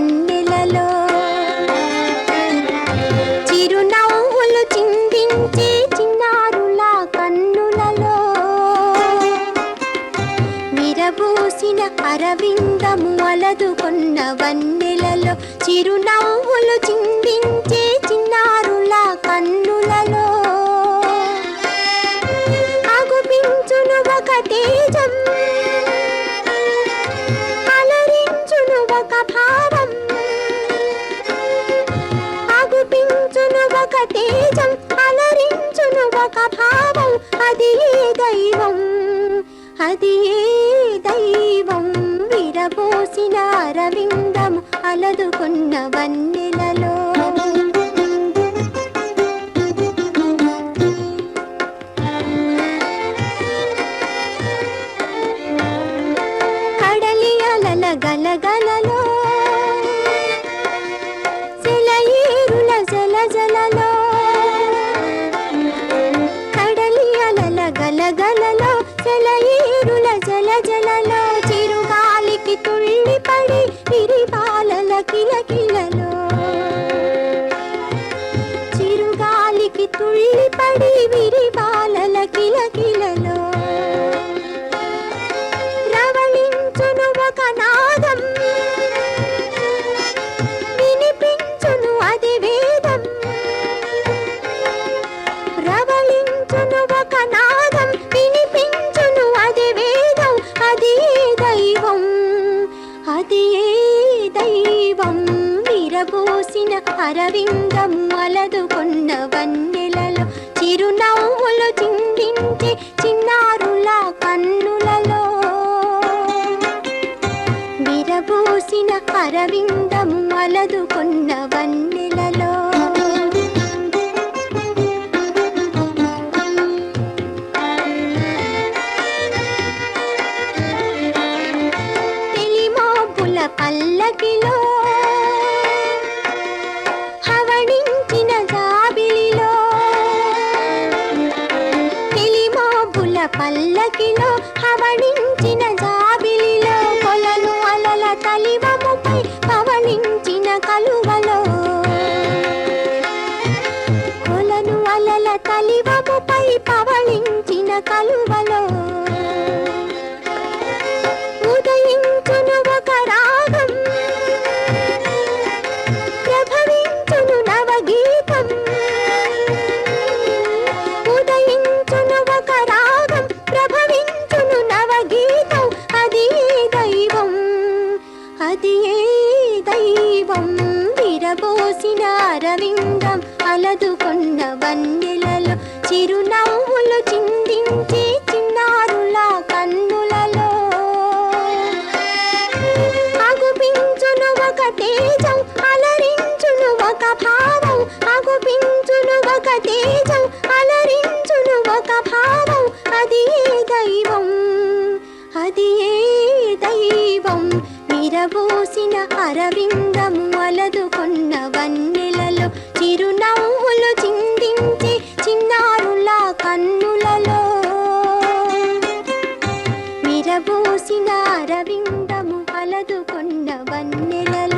వన్నెలలో చిరునవ్వులు చిందించే చిన్నారుల కన్నులలో విరబూసిన అరవిందము అలదుకున్న వన్నెలలో చిరునవ్వులు చిందించే చిన్నారుల కన్నులలో అగుపించును ఒక తేజం అలరించును ఒక భావం అది దైవం? అది దైవం? విరబోసిన అరవిందము అలదుకున్న వన్నెలలో. కడలి అలల గలగలలో సెలయేరుల జల జలలో తుళ్ళిపడి విరిపాలల కిలకిలలో చిరుగాలికి తుళ్ళిపడి విరిపాలల కిలకిలలో అది దైవం విరబోసిన అరవిందం అలదుకున్న వన్నెలలో చిరునవ్వులు చిందించే చిన్నారుల కన్నులలో. విరబోసిన అరవిందం అలదుకున్న వన్నె తెలిమోపుల పల్లకిలో హవణించిన జాబిలిలో కొలను అలల తలివముపై పవళించిన కలువలో. కొలను అలల తలివ విరబోసిన అరవిందం అలదుకొన్న వన్నెలలో చిరునవ్వులు చిందించే చిన్నారుల కన్నులలో. అగుపించును ఒక తేజం అలరించును ఒక భావం. అగుపించును ఒక తేజం అలరించును ఒక భావం. అది ఏ దైవం? అది ఏ దైవం? విరబోసిన అరవిందము అలదుకున్న వన్నెలలో చిరునవ్వులు చిందించే చిన్నారుల కన్నులలో. విరబూసిన అరవిందము అలదుకున్న వన్నెలలో